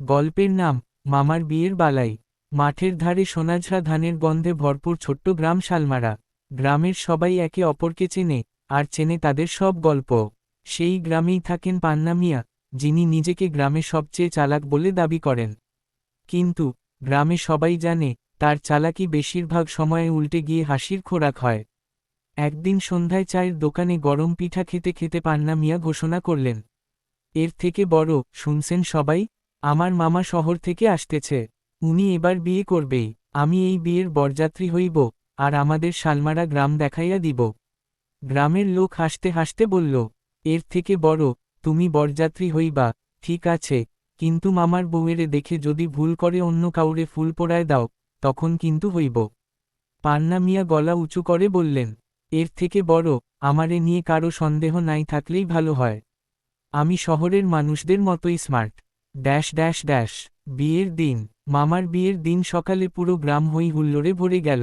গল্পের নাম, মামার বিয়ের বালাই। মাঠের ধারে সোনাঝরা ধানের গন্ধে ভরপুর ছোট্ট গ্রাম শালমারা। গ্রামের সবাই একে অপরকে চেনে, আর চেনে তাদের সব গল্প। সেই গ্রামেই থাকেন পান্না মিয়া, যিনি নিজেকে গ্রামে সবচেয়ে চালাক বলে দাবি করেন। কিন্তু, গ্রামে সবাই জানে, তার চালাকি বেশিরভাগ সময়ে উল্টে গিয়ে হাসির খোরাক হয়। একদিন সন্ধ্যায় চায়ের দোকানে গরম পিঠা খেতে খেতে পান্না মিয়া ঘোষণা করলেন, এর থেকে বড়, শুনছেন সবাই? আমার মামা শহর থেকে আসতেছে। উনি এবার বিয়ে করবেই। আমি এই বিয়ের বরযাত্রী হইব, আর আমাদের শালমারা গ্রাম দেখাইয়া দিব। গ্রামের লোক হাসতে হাসতে বলল, এর থেকে বড়, তুমি বরযাত্রী হইবা, ঠিক আছে, কিন্তু মামার বউয়েরে দেখে যদি ভুল করে অন্য কাউরে ফুল পোড়ায় দাও, তখন কিন্তু হইব। পান্না মিয়া গলা উঁচু করে বললেন, এর থেকে বড়, আমারে নিয়ে কারও সন্দেহ নাই থাকলেই ভালো হয়। আমি শহরের মানুষদের মতোই স্মার্ট ড্যাশ ড্যাশ ড্যাশ, বিয়ের দিন, মামার বিয়ের দিন সকালে পুরো গ্রাম হই হুল্লোড়ে ভরে গেল।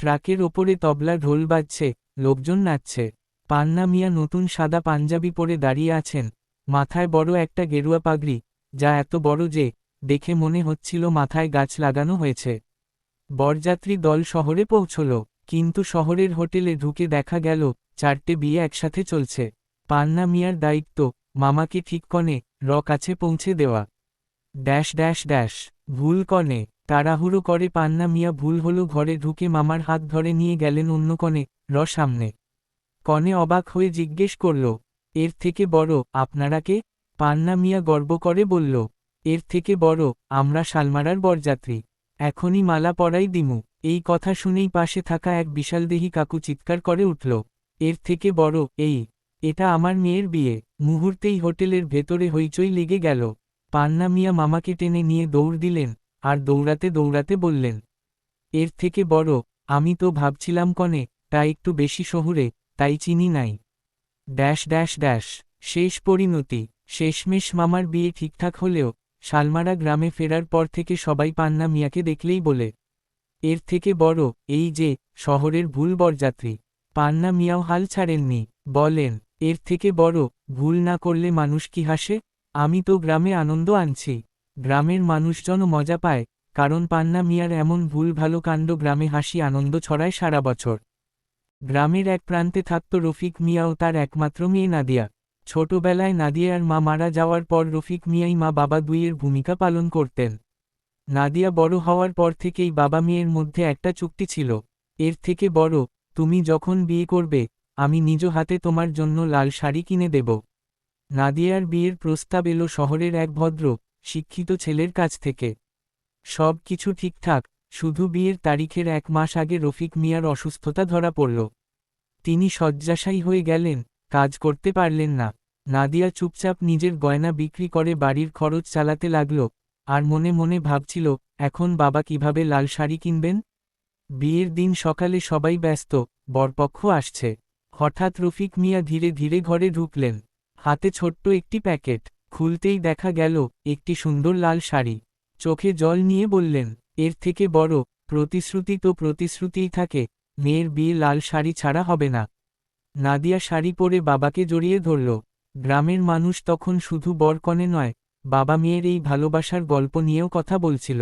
ট্রাকের ওপরে তবলা ঢোল বাজছে, লোকজন নাচছে। পান্না মিয়া নতুন সাদা পাঞ্জাবি পরে দাঁড়িয়ে আছেন। মাথায় বড় একটা গেরুয়া পাগড়ি, যা এত বড় যে, দেখে মনে হচ্ছিল মাথায় গাছ লাগানো হয়েছে। বরযাত্রী দল শহরে পৌঁছল, কিন্তু শহরের হোটেলে ঢুকে দেখা গেল, চারটে বিয়ে একসাথে চলছে। পান্না মিয়ার দায়িত্ব, মামাকে ঠিক কনে র কাছে পৌঁছে দেওয়া। ড্যাশ ড্যাশ ড্যাশ, ভুল কনে, তাড়াহুড়ো করে পান্না মিয়া ভুল হলো ঘরে ঢুকে মামার হাত ধরে নিয়ে গেলেন অন্য কনে, র সামনে। কনে অবাক হয়ে জিজ্ঞেস করল, এর থেকে বড় আপনারা কে? পান্না মিয়া গর্ব করে বলল, এর থেকে বড় আমরা শালমারার বরযাত্রী। এখনই মালা পরাই দিমু। এই কথা শুনেই পাশে থাকা এক বিশালদেহী কাকু চিৎকার করে উঠল, এর থেকে বড় এই, এটা আমার মেয়ের বিয়ে। মুহূর্তেই হোটেলের ভেতরে হইচই লেগে গেল। পান্না মিয়া মামাকে টেনে নিয়ে দৌড় দিলেন আর দৌড়াতে দৌড়াতে বললেন, এর থেকে বড়, আমি তো ভাবছিলাম কনে, তা একটু বেশি শহুরে, তাই চিনি নাই। ড্যাশ ড্যাশ ড্যাশ, শেষ পরিণতি, শেষমেশ মামার বিয়ে ঠিকঠাক হলেও, শালমারা গ্রামে ফেরার পর থেকে সবাই পান্না মিয়াকে দেখলেই বলে, এর থেকে বড়, এই যে, শহরের ভুল বরযাত্রী। পান্না মিয়াও হাল ছাড়েননি, বলেন, এর থেকে বড়, ভুল না করলে মানুষ কি হাসে? আমি তো গ্রামে আনন্দ আনছি। গ্রামের মানুষজনও মজা পায়, কারণ পান্না মিয়ার এমন ভুল ভালো কাণ্ড গ্রামে হাসি আনন্দ ছড়ায় সারা বছর। গ্রামের এক প্রান্তে থাকত রফিক মিয়া ও তার একমাত্র মেয়ে নাদিয়া। ছোটবেলায় নাদিয়ার মা মারা যাওয়ার পর রফিক মিয়াই মা বাবা দুইয়ের ভূমিকা পালন করতেন। নাদিয়া বড় হওয়ার পর থেকেই বাবা মেয়ের মধ্যে একটা চুক্তি ছিল। এর থেকে বড়, তুমি যখন বিয়ে করবে, আমি নিজ হাতে তোমার জন্য লাল শাড়ি কিনে দেব। নাদিয়ার বিয়ের প্রস্তাব এলো শহরের এক ভদ্র শিক্ষিত ছেলের কাছ থেকে। সব কিছু ঠিকঠাক, শুধু বিয়ের তারিখের এক মাস আগে রফিক মিয়ার অসুস্থতা ধরা পড়ল। তিনি শয্যাশায়ী হয়ে গেলেন, কাজ করতে পারলেন না। নাদিয়া চুপচাপ নিজের গয়না বিক্রি করে বাড়ির খরচ চালাতে লাগল, আর মনে মনে ভাবছিল, এখন বাবা কীভাবে লাল শাড়ি কিনবেন? বিয়ের দিন সকালে সবাই ব্যস্ত, বরপক্ষ আসছে। হঠাৎ রফিক মিয়া ধীরে ধীরে ঘরে ঢুকলেন। হাতে ছোট্ট একটি প্যাকেট। খুলতেই দেখা গেল একটি সুন্দর লাল শাড়ি। চোখে জল নিয়ে বললেন, এর থেকে বড় প্রতিশ্রুতি তো প্রতিশ্রুতিই থাকে। মেয়ের বিয়ে লাল শাড়ি ছাড়া হবে না। নাদিয়া শাড়ি পরে বাবাকে জড়িয়ে ধরল। গ্রামের মানুষ তখন শুধু বরকনে নয়, বাবা মেয়ের এই ভালোবাসার গল্প নিয়েও কথা বলছিল।